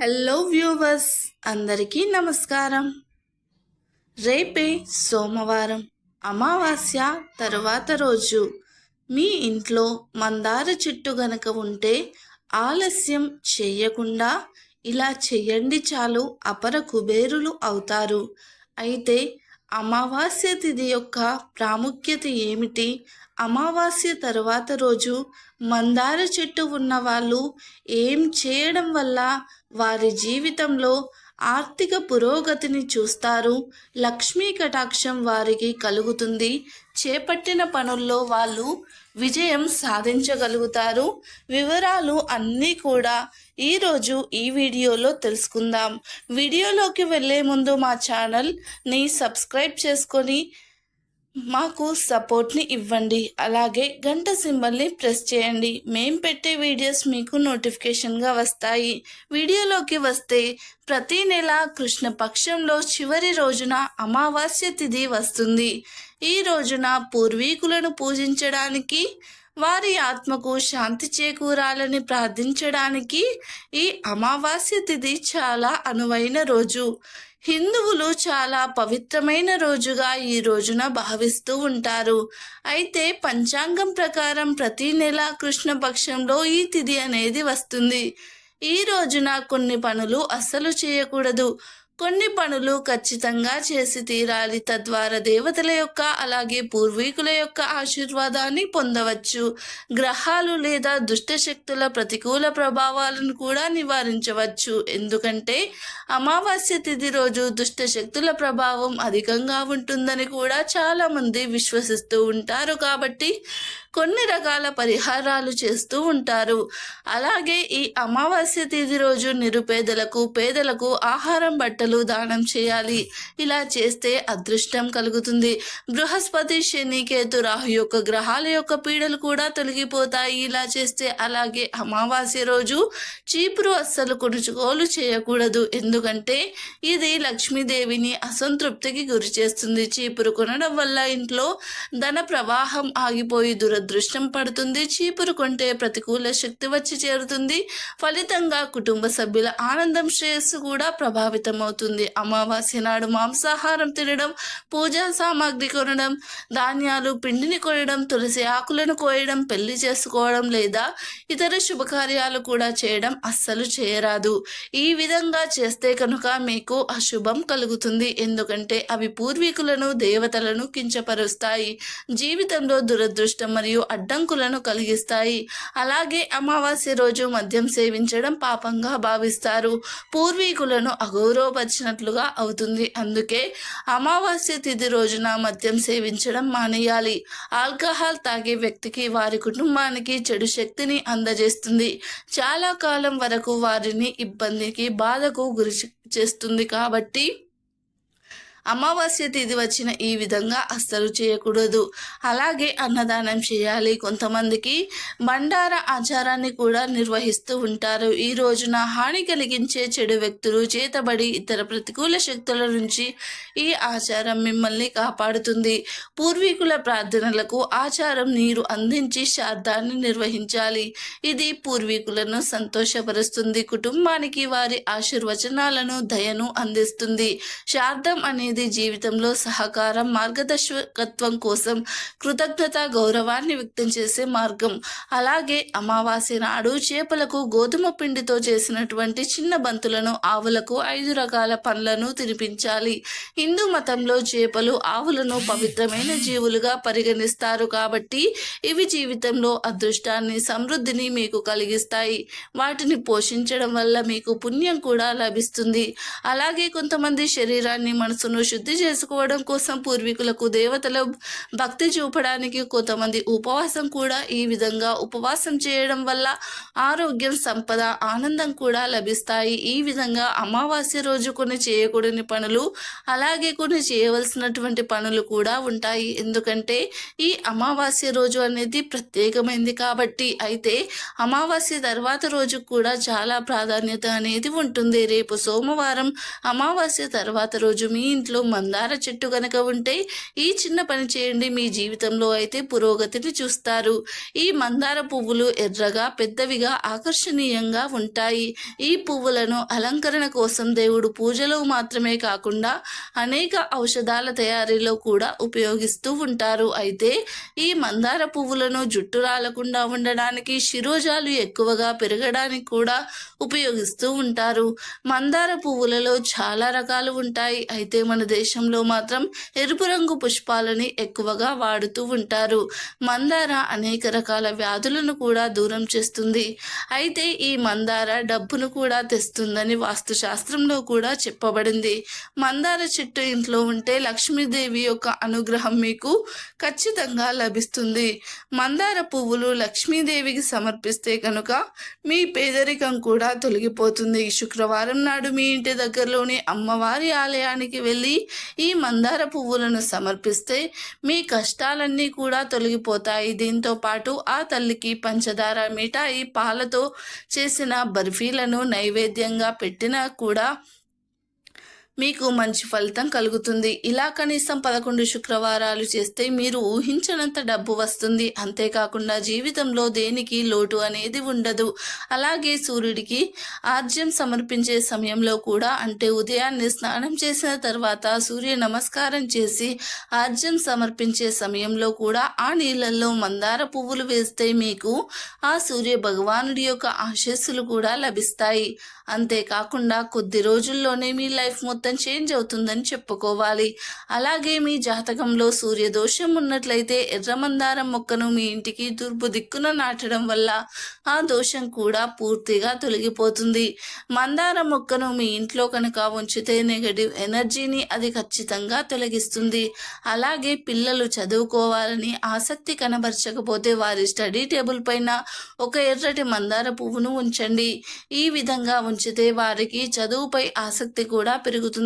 Hello viewers అందరికీ నమస్కారం. రేపే సోమవారం అమావాస్య తరువాత రోజు. మీ ఇంట్లో మందార చెట్టు గనక ఉంటే ఆలస్యం చేయకుండా ఇలా చెయ్యండి చాలు అపర కుబేరులు అవుతారు. అయితే అమావాస్య తిథి యొక్క ప్రాముఖ్యత ఏమిటి? అమావాస్య తర్వాత రోజు మందార చెట్టు ఉన్న వాళ్ళు ఏం చేయడం వల్ల వారి జీవితంలో ఆర్థిక పురోగతిని చూస్తారు. లక్ష్మీ కటాక్షం వారికి కలుగుతుంది. చేపట్టిన పనుల్లో వాళ్ళు విజయం సాధించగలుగుతారు. వివరాలు అన్నీ కూడా ఈరోజు ఈ వీడియోలో తెలుసుకుందాం. వీడియోలోకి వెళ్ళే ముందు మా ఛానల్ని సబ్స్క్రైబ్ చేసుకొని మాకు సపోర్ట్ని ఇవ్వండి. అలాగే గంట సింబల్ని ప్రెస్ చేయండి. మేం పెట్టే వీడియోస్ మీకు నోటిఫికేషన్గా వస్తాయి. వీడియోలోకి వస్తే ప్రతి నెల కృష్ణపక్షంలో చివరి రోజున అమావాస్య తిథి వస్తుంది. ఈ రోజున పూర్వీకులను పూజించడానికి వారి ఆత్మకు శాంతి చేకూరాలని ప్రార్థించడానికి ఈ అమావాస్య తిథి చాలా అనువైన రోజు. హిందువులు చాలా పవిత్రమైన రోజుగా ఈ రోజున భావిస్తూ ఉంటారు. అయితే పంచాంగం ప్రకారం ప్రతి నెల కృష్ణపక్షంలో ఈ తిథి అనేది వస్తుంది. ఈ రోజున కొన్ని పనులు అస్సలు చేయకూడదు. కొన్ని పనులు ఖచ్చితంగా చేసి తీరాలి. తద్వారా దేవతల యొక్క అలాగే పూర్వీకుల యొక్క ఆశీర్వాదాన్ని పొందవచ్చు. గ్రహాలు లేదా దుష్ట శక్తుల ప్రతికూల ప్రభావాలను కూడా నివారించవచ్చు. ఎందుకంటే అమావాస్య తిథి రోజు దుష్ట శక్తుల ప్రభావం అధికంగా ఉంటుందని కూడా చాలామంది విశ్వసిస్తూ ఉంటారు. కాబట్టి కొన్ని రకాల పరిహారాలు చేస్తూ ఉంటారు. అలాగే ఈ అమావాస్య తేదీ రోజు నిరుపేదలకు పేదలకు ఆహారం బట్టలు దానం చేయాలి. ఇలా చేస్తే అదృష్టం కలుగుతుంది. బృహస్పతి శని కేతు రాహు యొక్క గ్రహాల యొక్క పీడలు కూడా తొలగిపోతాయి. ఇలా చేస్తే అలాగే అమావాస్య రోజు చీపురు అస్సలు కొనుగోలు చేయకూడదు. ఎందుకంటే ఇది లక్ష్మీదేవిని అసంతృప్తికి గురి చేస్తుంది. చీపురు కొనడం వల్ల ఇంట్లో ధన ప్రవాహం ఆగిపోయి దురదృష్టం పడుతుంది. చీపురు కొంటే ప్రతికూల శక్తి వచ్చి చేరుతుంది. ఫలితంగా కుటుంబ సభ్యుల ఆనందం శ్రేయస్సు కూడా ప్రభావితం అవుతుంది అమావాస్య నాడు మాంసాహారం తినడం పూజా సామాగ్రి కొనడం ధాన్యాలు పిండిని కొనడం తులసి ఆకులను కోయడం పెళ్ళి చేసుకోవడం లేదా ఇతర శుభకార్యాలు కూడా చేయడం అస్సలు చేయరాదు. ఈ విధంగా చేస్తే కనుక మీకు అశుభం కలుగుతుంది. ఎందుకంటే అవి పూర్వీకులను దేవతలను కించపరుస్తాయి. జీవితంలో దురదృష్టం మరియు మరియు అడ్డంకులను కలిగిస్తాయి. అలాగే అమావాస్య రోజు మద్యం సేవించడం పాపంగా భావిస్తారు. పూర్వీకులను అగౌరవపరిచినట్లుగా అవుతుంది. అందుకే అమావాస్య తిథి రోజున మద్యం సేవించడం మానేయాలి. ఆల్కహాల్ తాగే వ్యక్తికి వారి కుటుంబానికి చెడు శక్తిని అందజేస్తుంది. చాలా కాలం వరకు వారిని ఇబ్బందికి బాధకు గురి చేస్తుంది కాబట్టి అమావాస్య తిథి వచ్చిన ఈ విధంగా అస్సలు చేయకూడదు. అలాగే అన్నదానం చేయాలి. కొంతమందికి బండార ఆచారాన్ని కూడా నిర్వహిస్తూ ఉంటారు. ఈ రోజున హాని కలిగించే చెడు వ్యక్తులు చేతబడి ఇతర ప్రతికూల శక్తుల నుంచి ఈ ఆచారం మిమ్మల్ని కాపాడుతుంది. పూర్వీకుల ప్రార్థనలకు ఆచారం నీరు అందించి శ్రాద్ధాన్ని నిర్వహించాలి. ఇది పూర్వీకులను సంతోషపరుస్తుంది. కుటుంబానికి వారి ఆశీర్వచనాలను దయను అందిస్తుంది. శార్థం అనేది జీవితంలో సహకారం మార్గదర్శకత్వం కోసం కృతజ్ఞత గౌరవాన్ని వ్యక్తం చేసే మార్గం. అలాగే అమావాస్య నాడు చేపలకు గోధుమ పిండితో చేసినటువంటి చిన్న బంతులను ఆవులకు ఐదు రకాల పండ్లను తినిపించాలి. హిందూ మతంలో చేపలు ఆవులను పవిత్రమైన జీవులుగా పరిగణిస్తారు కాబట్టి ఇవి జీవితంలో అదృష్టాన్ని సమృద్ధిని మీకు కలిగిస్తాయి. వాటిని పోషించడం వల్ల మీకు పుణ్యం కూడా లభిస్తుంది. అలాగే కొంతమంది శరీరాన్ని మనసును శుద్ధి చేసుకోవడం కోసం పూర్వీకులకు దేవతల భక్తి చూపడానికి కొంతమంది ఉపవాసం కూడా ఈ విధంగా ఉపవాసం చేయడం వల్ల ఆరోగ్యం సంపద ఆనందం కూడా లభిస్తాయి. ఈ విధంగా అమావాస్య రోజు కొన్ని చేయకూడని పనులు అలాగే కొన్ని చేయవలసినటువంటి పనులు కూడా ఉంటాయి. ఎందుకంటే ఈ అమావాస్య రోజు అనేది ప్రత్యేకమైంది కాబట్టి అయితే అమావాస్య తర్వాత రోజు కూడా చాలా ప్రాధాన్యత అనేది ఉంటుంది. రేపు సోమవారం అమావాస్య తర్వాత రోజు మీ ఇంట్లో ఇంట్లో మందార చెట్టు కనుక ఉంటే ఈ చిన్న పని చేయండి. మీ జీవితంలో అయితే పురోగతిని చూస్తారు. ఈ మందార పువ్వులు ఎర్రగా పెద్దవిగా ఆకర్షణీయంగా ఉంటాయి. ఈ పువ్వులను అలంకరణ కోసం దేవుడు పూజలో మాత్రమే కాకుండా అనేక ఔషధాల తయారీలో కూడా ఉపయోగిస్తూ ఉంటారు. అయితే ఈ మందార పువ్వులను జుట్టు రాలకుండా ఉండడానికి శిరోజాలు ఎక్కువగా పెరగడానికి కూడా ఉపయోగిస్తూ ఉంటారు. మందార పువ్వులలో చాలా రకాలు ఉంటాయి. అయితే మన మన దేశంలో మాత్రం ఎరుపు రంగు పుష్పాలని ఎక్కువగా వాడుతూ ఉంటారు. మందార అనేక రకాల వ్యాధులను కూడా దూరం చేస్తుంది. అయితే ఈ మందార డబ్బును కూడా తెస్తుందని వాస్తుశాస్త్రంలో కూడా చెప్పబడింది. మందార చెట్టు ఇంట్లో ఉంటే లక్ష్మీదేవి యొక్క అనుగ్రహం మీకు ఖచ్చితంగా లభిస్తుంది. మందార పువ్వులు లక్ష్మీదేవికి సమర్పిస్తే కనుక మీ పేదరికం కూడా తొలగిపోతుంది. శుక్రవారం నాడు మీ ఇంటి దగ్గరలోని అమ్మవారి ఆలయానికి వెళ్ళి ఈ మందార పువ్వులను సమర్పిస్తే మీ కష్టాలన్నీ కూడా తొలగిపోతాయి. దీంతో పాటు ఆ తల్లికి పంచదార మిఠాయి పాలతో చేసిన బర్ఫీలను నైవేద్యంగా పెట్టినా కూడా మీకు మంచి ఫలితం కలుగుతుంది. ఇలా కనీసం పదకొండు శుక్రవారాలు చేస్తే మీరు ఊహించనంత డబ్బు వస్తుంది. అంతేకాకుండా జీవితంలో దేనికి లోటు అనేది ఉండదు. అలాగే సూర్యుడికి ఆర్జ్యం సమర్పించే సమయంలో కూడా అంటే ఉదయాన్నే స్నానం చేసిన తర్వాత సూర్య నమస్కారం చేసి ఆర్జ్యం సమర్పించే సమయంలో కూడా ఆ నీళ్ళల్లో మందార పువ్వులు వేస్తే మీకు ఆ సూర్య భగవానుడి యొక్క ఆశీస్సులు కూడా లభిస్తాయి. అంతేకాకుండా కొద్ది రోజుల్లోనే మీ లైఫ్ మొత్తం చేంజ్ అవుతుందని చెప్పుకోవాలి. అలాగే మీ జాతకంలో సూర్యదోషం ఉన్నట్లయితే ఎర్రమందారం మొక్కను మీ ఇంటికి తూర్పు దిక్కున నాటడం వల్ల ఆ దోషం కూడా పూర్తిగా తొలగిపోతుంది. మందారం మొక్కను మీ ఇంట్లో కనుక ఉంచితే నెగటివ్ ఎనర్జీని అది ఖచ్చితంగా తొలగిస్తుంది. అలాగే పిల్లలు చదువుకోవాలని ఆసక్తి కనబరచకపోతే వారి స్టడీ టేబుల్ పైన ఒక ఎర్రటి మందార పువ్వును ఉంచండి. ఈ విధంగా ఉంచితే వారికి చదువుపై ఆసక్తి కూడా పెరుగుతుంది.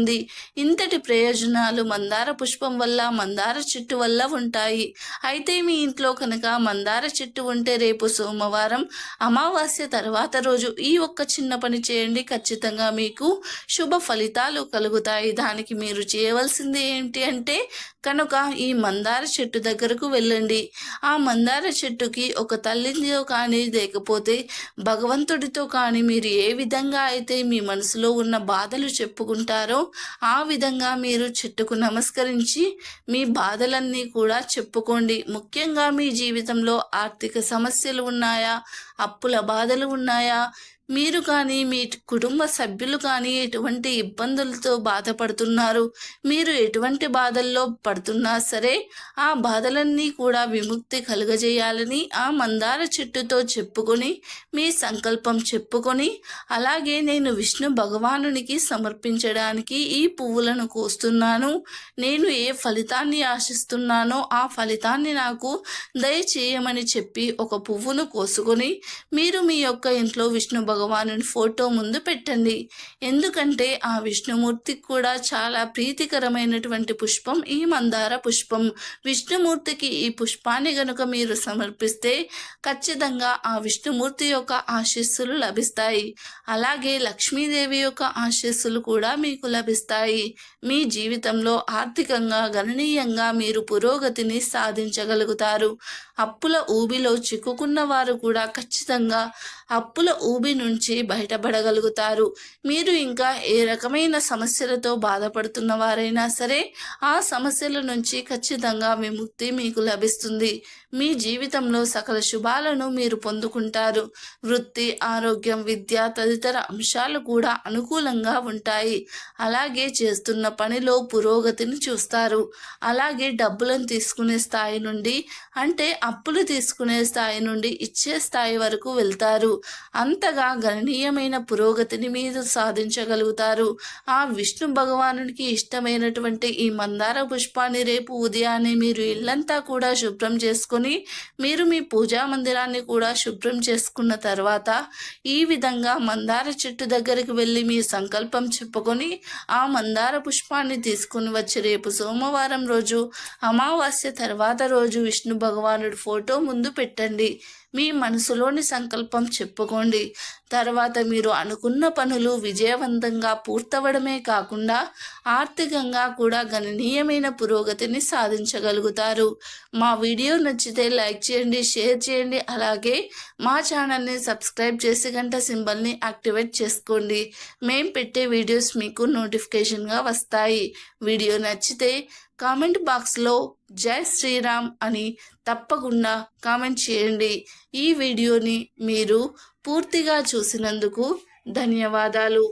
ఇంతటి ప్రయోజనాలు మందార పుష్పం వల్ల మందార చెట్టు వల్ల ఉంటాయి. అయితే మీ ఇంట్లో కనుక మందార చెట్టు ఉంటే రేపు సోమవారం అమావాస్య తర్వాత రోజు ఈ ఒక్క చిన్న పని చేయండి. ఖచ్చితంగా మీకు శుభ ఫలితాలు కలుగుతాయి. దానికి మీరు చేయవలసింది ఏంటి అంటే కనుక ఈ మందార చెట్టు దగ్గరకు వెళ్ళండి. ఆ మందార చెట్టుకి ఒక తల్లితో కానీ లేకపోతే భగవంతుడితో కానీ మీరు ఏ విధంగా అయితే మీ మనసులో ఉన్న బాధలు చెప్పుకుంటారో ఆ విధంగా మీరు చెట్టుకు నమస్కరించి మీ బాధలన్నీ కూడా చెప్పుకోండి. ముఖ్యంగా మీ జీవితంలో ఆర్థిక సమస్యలు ఉన్నాయా? అప్పుల బాధలు ఉన్నాయా? మీరు కానీ మీ కుటుంబ సభ్యులు కానీ ఎటువంటి ఇబ్బందులతో బాధపడుతున్నారు? మీరు ఎటువంటి బాధల్లో పడుతున్నా సరే ఆ బాధలన్నీ కూడా విముక్తి కలుగజేయాలని ఆ మందార చెట్టుతో చెప్పుకొని మీ సంకల్పం చెప్పుకొని అలాగే నేను విష్ణు భగవానునికి సమర్పించడానికి ఈ పువ్వులను కోస్తున్నాను. నేను ఏ ఫలితాన్ని ఆశిస్తున్నానో ఆ ఫలితాన్ని నాకు దయచేయమని చెప్పి ఒక పువ్వును కోసుకొని మీరు మీ యొక్క ఇంట్లో విష్ణు భగవానుని ఫోటో ముందు పెట్టండి. ఎందుకంటే ఆ విష్ణుమూర్తికి కూడా చాలా ప్రీతికరమైనటువంటి పుష్పం ఈ మందార పుష్పం. విష్ణుమూర్తికి ఈ పుష్పాన్ని గనుక మీరు సమర్పిస్తే ఖచ్చితంగా ఆ విష్ణుమూర్తి యొక్క ఆశీస్సులు లభిస్తాయి. అలాగే లక్ష్మీదేవి యొక్క ఆశీస్సులు కూడా మీకు లభిస్తాయి. మీ జీవితంలో ఆర్థికంగా గణనీయంగా మీరు పురోగతిని సాధించగలుగుతారు. అప్పుల ఊబిలో చిక్కుకున్న వారు కూడా ఖచ్చితంగా అప్పుల ఊబి నుంచి బయటపడగలుగుతారు. మీరు ఇంకా ఏ రకమైన సమస్యలతో బాధపడుతున్న వారైనా సరే ఆ సమస్యల నుంచి ఖచ్చితంగా విముక్తి మీకు లభిస్తుంది. మీ జీవితంలో సకల శుభాలను మీరు పొందుకుంటారు. వృత్తి ఆరోగ్యం విద్య తదితర అంశాలు కూడా అనుకూలంగా ఉంటాయి. అలాగే చేస్తున్న పనిలో పురోగతిని చూస్తారు. అలాగే డబ్బులను తీసుకునే స్థాయి నుండి అంటే అప్పులు తీసుకునే స్థాయి నుండి ఇచ్చే స్థాయి వరకు వెళ్తారు. అంతగా గణనీయమైన పురోగతిని మీరు సాధించగలుగుతారు. ఆ విష్ణు భగవానునికి ఇష్టమైనటువంటి ఈ మందార పుష్పాన్ని రేపు ఉదయాన్నే మీరు ఇల్లంతా కూడా శుభ్రం చేసుకొని మీరు మీ పూజా మందిరాన్ని కూడా శుభ్రం చేసుకున్న తర్వాత ఈ విధంగా మందార చెట్టు దగ్గరికి వెళ్ళి మీ సంకల్పం చెప్పుకొని ఆ మందార పుష్పాన్ని తీసుకుని వచ్చి రేపు సోమవారం రోజు అమావాస్య తర్వాత రోజు విష్ణు భగవానుడి ఫోటో ముందు పెట్టండి. మీ మనసులోని సంకల్పం చెప్పు చెప్పుకోండి. తర్వాత మీరు అనుకున్న పనులు విజయవంతంగా పూర్తవడమే కాకుండా ఆర్థికంగా కూడా గణనీయమైన పురోగతిని సాధించగలుగుతారు. మా వీడియో నచ్చితే లైక్ చేయండి షేర్ చేయండి అలాగే మా ఛానల్ని సబ్స్క్రైబ్ చేసి గంట సింబల్ని యాక్టివేట్ చేసుకోండి. మేం పెట్టే వీడియోస్ మీకు నోటిఫికేషన్గా వస్తాయి. వీడియో నచ్చితే కామెంట్ బాక్స్లో జై శ్రీరామ్ అని తప్పకుండా కామెంట్ చేయండి. ఈ వీడియోని మీరు పూర్తిగా చూసినందుకు ధన్యవాదాలు.